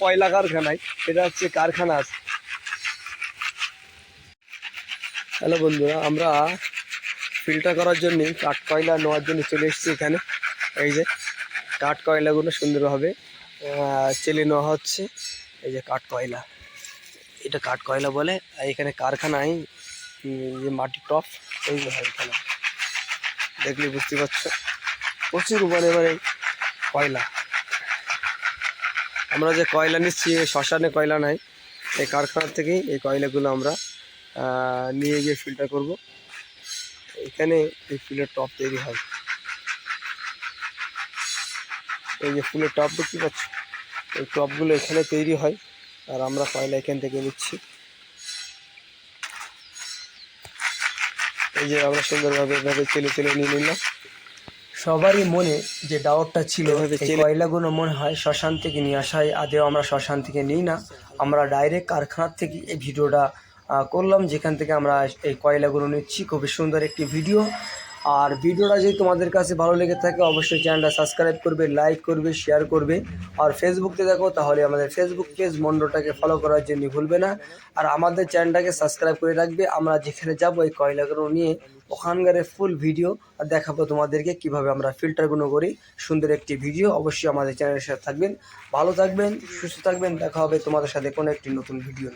কয়লা কারখানায়, এটা হচ্ছে কারখানা আছে হ্যালো বন্ধুরা, আমরা ফিল্টার করার জন্য কাঠ কয়লা নেওয়ার জন্য চলে এসেছি এখানে। এই যে কাঠ কয়লাগুলো সুন্দরভাবে চেলে নেওয়া হচ্ছে। এই যে কাঠ কয়লা, এটা কাঠ কয়লা বলে। আর এখানে কারখানায় যে মাটি টপ, এই যে হয় এখানে। দেখলে বুঝতে পারছ। প্রচুর মানে কয়লা। আমরা যে কয়লা নিচ্ছি শ্মশানে কয়লা নাই, এই কারখানা থেকেই এই কয়লাগুলো আমরা নিয়ে গিয়ে ফিল্টার করব। এখানে এই ফুলের টপ তৈরি হয়। এই যে ফুলের টপ দেখতে পাচ্ছ, এই টপগুলো এখানে তৈরি হয়, আর আমরা কয়লা এখান থেকে নিচ্ছি। এই যে আমরা সুন্দরভাবে এভাবে চেলে চেলে নিয়ে নিলাম। সবারই মনে যে ডাউটটা ছিল এই কয়লাগুলো মনে হয় শ্মশান থেকে নিয়ে আসা হয় আদেও আমরা শ্মশান থেকে নিই না। আমরা ডাইরেক্ট কারখানার থেকে এই ভিডিওটা করলাম যেখান থেকে আমরা এই কয়লাগুলো নিচ্ছি। খুবই সুন্দর একটি ভিডিও। আর ভিডিওটা যদি তোমাদের কাছে ভালো লেগে থাকে, অবশ্যই চ্যানেলটা সাবস্ক্রাইব করবে লাইক করবে শেয়ার করবে। আর ফেসবুকতে দেখো, তাহলে আমাদের ফেসবুক পেজ মন্ডটাকে ফলো করার জন্য ভুলবে না। আর আমাদের চ্যানেলটাকে সাবস্ক্রাইব করে রাখবে। আমরা যেখানে যাব, এই কয়লাগুলো নিয়ে ওখানকার ফুল ভিডিও আর দেখাবো তোমাদেরকে কীভাবে আমরা ফিল্টারগুলো করি। সুন্দর একটি ভিডিও অবশ্যই আমাদের চ্যানেলের সাথে থাকবেন। ভালো থাকবেন, সুস্থ থাকবেন। দেখা হবে তোমাদের সাথে কোনো একটি নতুন ভিডিও